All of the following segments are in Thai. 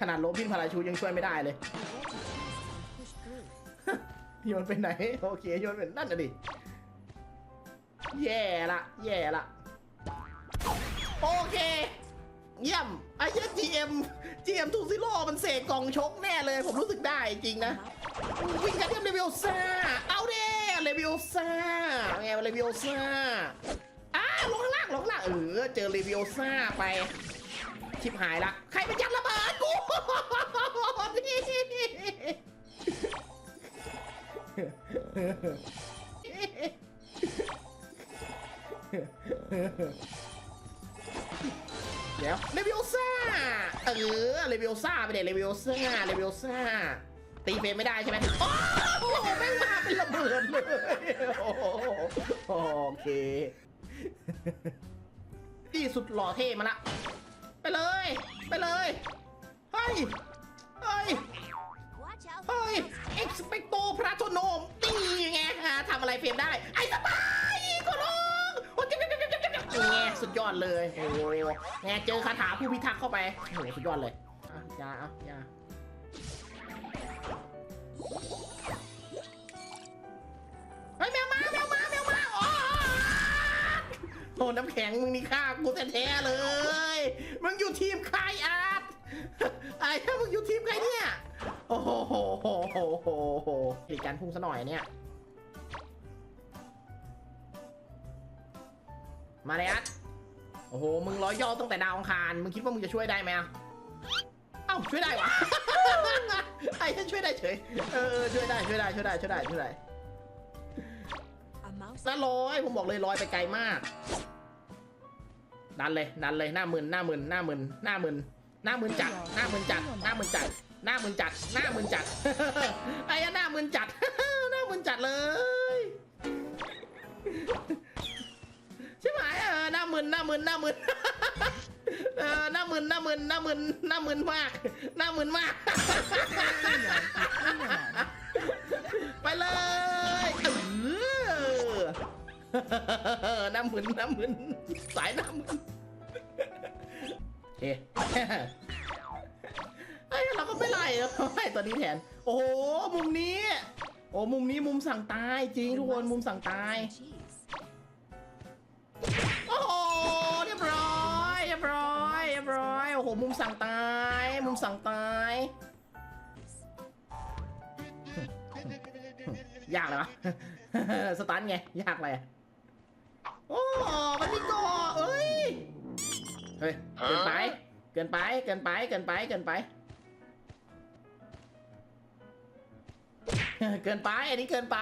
ขนาดโรบินพาราชูยังช่วยไม่ได้เลยโยนไปไหน โอเคโยนไปนั่นน่ะดิ แย่ละ แย่ละ โอเค เยี่ยมไอ้เหี้ย GM GM ทูซิโร่มันเสกกล่องชกแน่เลย ผมรู้สึกได้จริงนะวิ่งกันเทียมเลเวลซ่า เอาเด้เลเวลซ่าไงเลเวลซ่าอ้าลงข้างล่างลงข้างล่างเออเจอเลเวลซ่าไป ชิบหายละ ใครเป็นยัดระเบิดกูเดี๋ยวเลวิโอซ่าเออเลวิโอซ่าไปเด็เลวิโอซ่าเลวิโอซ่าตีเฟรมไม่ได้ใช่ไหมโอ้โหแม่มาเป็นระเบิดเลยโอ้โหโอเค ที่สุดหล่อเท่มาละ ไปเลย ไปเลยเฮ้ยเฮ้ยเฮ้ยเอ็กซ์เปกโตพราโทโนมนี่ไงฮะทำอะไรเฟรมได้ ไอ้สปายขอร้องโอ้ยเจ็บเจ็บเจ็บเจ็บเจ็บนี่ไงสุดยอดเลยโอ้โหไงเจอคาถาผู้พิทักษ์เข้าไปโอ้โหสุดยอดเลยอะยาอะยาเฮ้ยแมวมาแมวมาแมวมาโอ้โหน้ำแข็งมึงนี่ฆ่ากูแท้ๆเลย งอยู่ทีมใครอาร์ตไอ้ถ้ามึงอยู่ทีมใครเนี่ย โอ้โหโหโหโหโหโหหตุการพุ่งซะหน่อยเนี่ย มาเลยอัดโอ้โห มึงร้อยย่อตั้งแต่ดาวอังคาร มึงคิดว่ามึงจะช่วยได้ไหมอะเอ้าช่วยได้วะไอ้ฉันช่วยได้เฉย เออช่วยได้ช่วยได้ช่วยได้ช่วยได้ช่วยได้น่าลอย ผมบอกเลยลอยไปไกลมาก ดันเลยดันเลยหน้ามึนหน้ามึนหน้ามึนหน้ามึนหน้ามึนจัดหน้ามึนจัดหน้ามึนจัดหน้ามึนจัดหน้ามึนจัดไอ้หน้ามึนจัดหน้ามึนจัดเลยใช่ไหมเออหน้ามึนหน้ามึนหน้ามึนเออหน้ามึนหน้ามึนหน้ามึนหน้ามึนมากหน้ามึนมาก ไปเลย น้ำมึนน้ำมึนสายน้ำมึนเฮ้ไอ้ยเราก็ไม่ไล่เราไล่ตัวนี้แทน โอ้โห มุมนี้ โอ้ มุมนี้มุมสั่งตายจริงทุกคน มุมสั่งตาย โอ้โห เรียบร้อย เรียบร้อย เรียบร้อย โอ้โห มุมสั่งตาย มุมสั่งตาย ยากเลยวะ สตันไง ยากเลยโอ้มันมีก่อเอ้ย เฮ้ย เกินไป เกินไป เกินไป เกินไป เกินไป เกินไป อันนี้เกินไป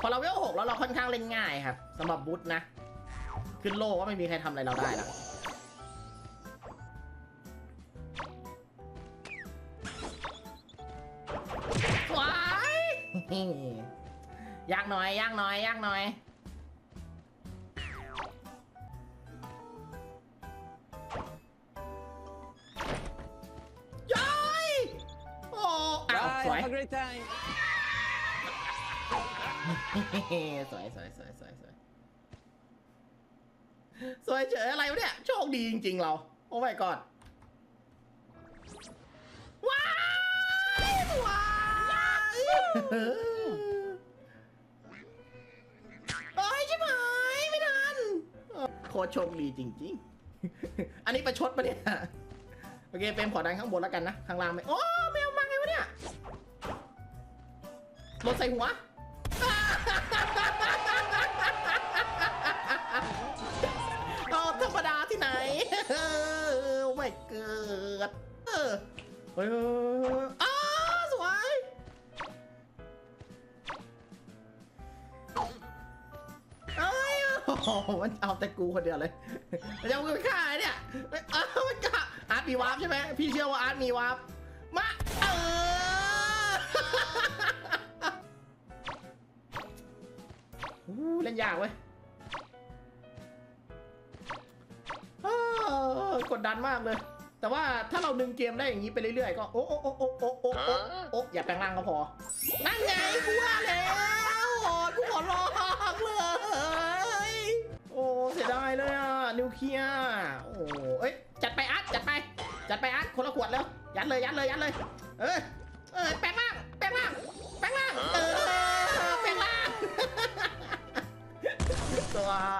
พอเราเวลหกแล้วเราค่อนข้างเล่นง่ายครับสำหรับบุ๊นะ ขึ้นโลว่าไม่มีใครทำอะไรเราได้ละว้ายยากหน่อยยากหน่อยยากหน่อย สวยสวยสวยสวยสวยสวยเฉยอะไรวะเนี่ย โชคดีจริง ๆ เรา โอ้ my god ว้ายว้ายโอ้ยชิบหายไม่ทันโคตรโชคดีจริง ๆ อันนี้ประชดปะเนี่ย โอเคเฟรมขอดันข้างบนแล้วกันนะ ข้างล่างไม่โอ้แมวมาไงวะเนี่ยรถใส่หัว เกิด เออเฮ้ยอ้าวสวยเอ้ยโอ้โหมันเอาแต่กูคนเดียวเลยมันจะเอากูไปฆ่าไอ้เนี่ยไม่เอ้ามันกล้าอาร์ตมีวาร์ปใช่ไหมพี่เชื่อว่าอาร์ตมีวาร์ปมาเออ อู้เล่นยากเว้ย กดดันมากเลย แต่ว่าถ้าเราดึงเกมได้อย่างนี้ไปเรื่อยๆ ก็ โอ้โอ้โอ้โอ้โอ้โอ้โอ้โอ้อย่าแปลงร่างก็พอ นั่นไงกูว่าแล้วโอ้กูขอร้องเลยโอ้เสียดายเลยอะนิวเคลียร์โอ้เอ้ยจัดไปอาร์ตจัดไป จัดไปอาร์ตคนละขวดแล้วยัดเลยยัดเลยยัดเลยเออเออแปลงร่างแปลงร่างแปลงร่างเออแปลงร่างสวย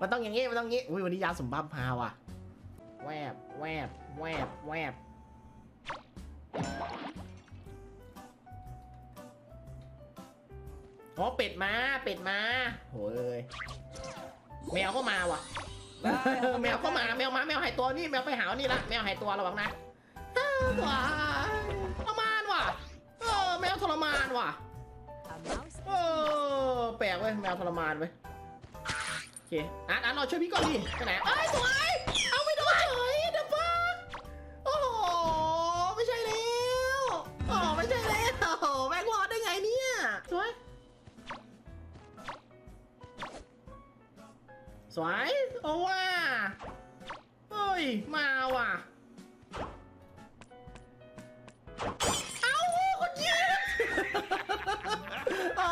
มันต้องอย่างงี้ มันต้องงี้ อุ้ยวันนี้ยาสมบัติพาว่ะ แวบ แวบ แวบ แวบ โอ๋อเป็ดมา เป็ดมาโหเอ้ยแมวก็มาว่ะ แมวก็มา แมวมา แมวหายตัวนี่ แมวไปหานี่ละ แมวหายตัวระวังนะว้าทรมานว่ะ เออ แมวทรมานว่ะ เออ แปลกเว้ย แมวทรมานเว้ย เคอาร์ตอาร์ตรอช่วยพี่ก่อนดิไปไหนเอ้ยสวยเอาไม่โดนเฉยเดอะฟักโอ้โหไม่ใช่แล้วโอ้ไม่ใช่แล้วแม่งรอดได้ไงเนี่ยสวยสวยโอ้ว่าเฮ้ยมาว่ะเอาคนยิงโอ้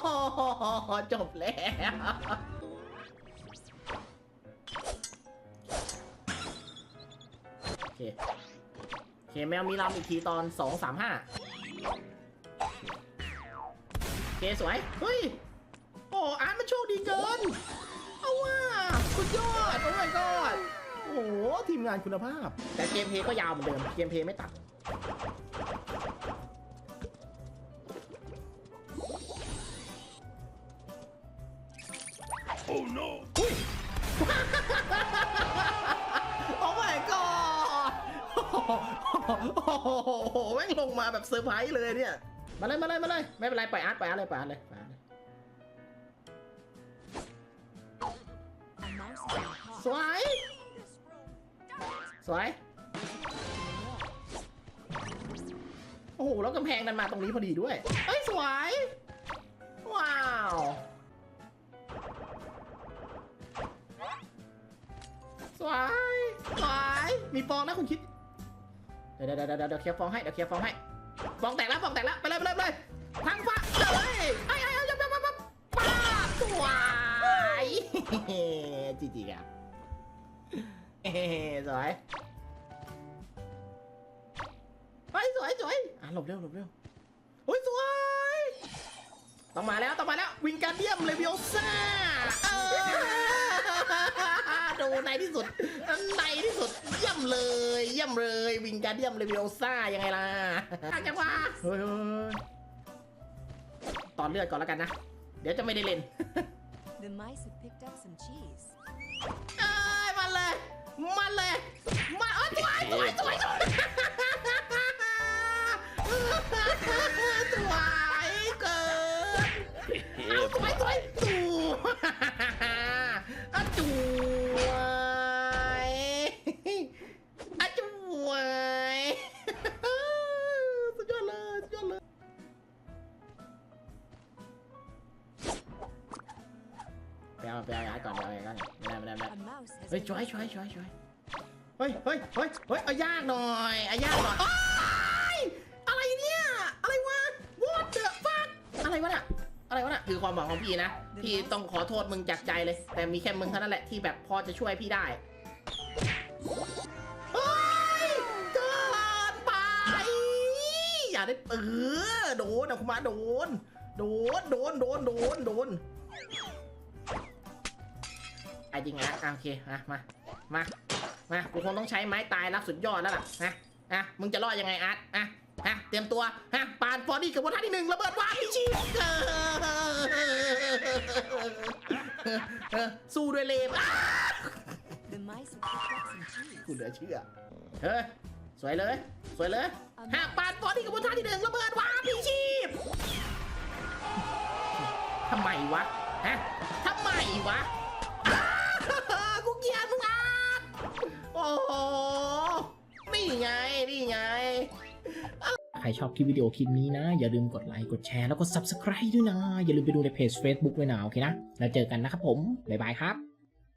โหจบแล้ว เคโอเคแมวมีลำอีกทีตอนสองสามห้าโอเคสวย เฮ้ย โอ้อาร์ตมันโชคดีเกิน เอาว่าสุดยอด โอ้ my god โอ้โห ทีมงานคุณภาพ แต่เกมเพลย์ก็ยาวเหมือนเดิม เกมเพลย์ไม่ตัดโอ้ โอ้โหแม่งลงมาแบบเซอร์ไพรส์เลยเนี่ย มาเลยมาเลยมาเลยไม่เป็นไรปล่อยอาร์ตปล่อยอาร์ตเลยปล่อยอาร์ตเลยปล่อยอาร์ตเลยสวยสวยโอ้โหแล้วกำแพงดันมาตรงนี้พอดีด้วยเอ้ยสวยว้าวสวยสวยมีฟองนะคุณคิด เดี๋ยวเดี๋ยวเดี๋ยวเดี๋ยวเคลียร์ฟองให้เดี๋ยวเคลียร์ฟองให้ฟองแตกแล้วฟองแตกแล้วไปเลยไปเลยไปเลยทางฟ้าเลยไอ้ไอ้ไอ้ยับยับยับยับป้าบสวยจีจีครับเฮ้สวยเฮ้ยสวยสวยอะหลบเร็วหลบเร็วโอ้ยสวยต้องมาแล้วต้องมาแล้ววิงการเดียมเลวิโอซ่าเออ ในที่สุดในที่สุดเยี่ยมเลย เยี่ยมเลย วิงการเดียมเลวิโอซ่ายังไงล่ะจังหวะเฮ้ยเฮ้ยตอนเลือดก่อนแล้วกันนะ เดี๋ยวจะไม่ได้เล่น The mice have picked up some cheese. เอ้ยมาเลย มาเลย มาเอ้ยสวยสวยสวยสวยสวยเกินเอาสวยสวยสวย ช่วย caught. ช่วยช่วยช่วยเฮ้ยเฮ้ยเฮ้ยเฮ้ยเอายากหน่อยเอายากหน่อยโอ๊ยอะไรเนี่ยอะไรวะ what the fuck อะไรวะเนี่ยอะไรวะเนี่ยคือความหวังของพี่นะพี่ต้องขอโทษมึงจากใจเลย แต่มีแค่มึงเท่านั้นแหละที่แบบพอจะช่วยพี่ได้เฮ้ยเกินไปอย่าได้เออโดนนะคุณมาโดน โดนโดนโดนโดนโดนไอ้ จริงนะอะโอเคมามามามากูคงต้องใช้ไม้ตายรับสุดยอดแล้วล่ะนะอะมึงจะรอดยังไงอาร์ตอะฮะเตรียมตัวฮะปานฟอร์ดี้กับวัท่าที่หนึ่งระเบิดวางพิชิตเออเออสู้ด้วยเลมอะ The mice have picked up some cheese. กูเหลือเชื่อเฮ้ยสวยเลย สวยเลยฮะปานฟอร์ดี้กับวัท่าที่หนึ่งระเบิดวางพิชิตทำไมวะฮะทำไมวะอ้า กูเกลียดมึงอาดโอ้โหนี่ไงนี่ไง ใครชอบคลิปวิดีโอคลิปนี้นะ อย่าลืมกดไลค์กดแชร์แล้วก็ Subscribe ด้วยนะ อย่าลืมไปดูในเพจ Facebook ด้วยนะ โอเคนะ แล้วเจอกันนะครับผม บ๊ายบายครับ